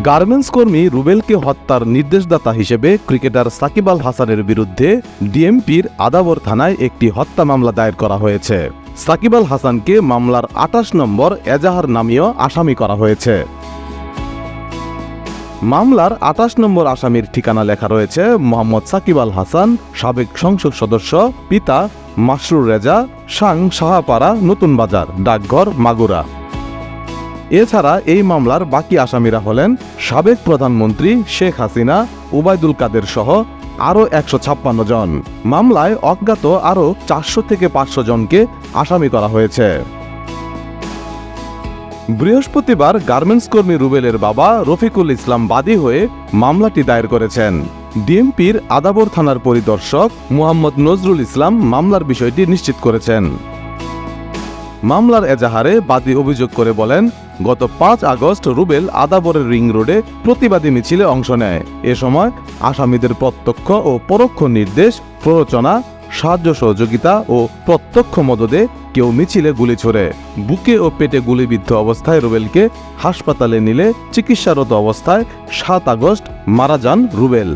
Garments কর্মী রুবেলকে হত্যার নির্দেশদাতা হিসেবে ক্রিকেটার সাকিব আল হাসানের বিরুদ্ধে ডিএমপির আদাবর থানায় একটি হত্যা মামলা দায়ের করা হয়েছে। সাকিব আল হাসানকে মামলার আঠাশ নম্বর এজাহার নামীয় আসামি করা হয়েছে। মামলার আঠাশ নম্বর আসামির ঠিকানা লেখা রয়েছে মোহাম্মদ সাকিব আল হাসান, সাবেক সংসদ সদস্য, পিতা মাসরুর রেজা, সাং সাহাপাড়া, নতুন বাজার, ডাকঘর, মাগুরা। এছাড়া এই মামলার বাকি আসামিরা হলেন সাবেক প্রধানমন্ত্রী শেখ হাসিনা, উবায়দুল কাদের সহ আরও একশো ছাপ্পান্ন জন। মামলায় অজ্ঞাত আরও চারশো থেকে পাঁচশো জনকে আসামি করা হয়েছে। বৃহস্পতিবার গার্মেন্টস কর্মী রুবেলের বাবা রফিকুল ইসলাম বাদী হয়ে মামলাটি দায়ের করেছেন। ডিএমপির আদাবর থানার পরিদর্শক মুহাম্মদ নজরুল ইসলাম মামলার বিষয়টি নিশ্চিত করেছেন। মামলার এজাহারে বাদী অভিযোগ করে বলেন গত পাঁচ আগস্ট রুবেল আদাবরের রিং রোডে প্রতিবাদী মিছিলে অংশ নেয়। এ সময় আসামিদের প্রত্যক্ষ ও পরোক্ষ নির্দেশ, প্ররোচনা, সাহায্য সহযোগিতা ও প্রত্যক্ষ মদদে কেউ মিছিলে গুলি ছোড়ে। বুকে ও পেটে গুলিবিদ্ধ অবস্থায় রুবেলকে হাসপাতালে নিলে চিকিৎসারত অবস্থায় সাত আগস্ট মারা যান রুবেল।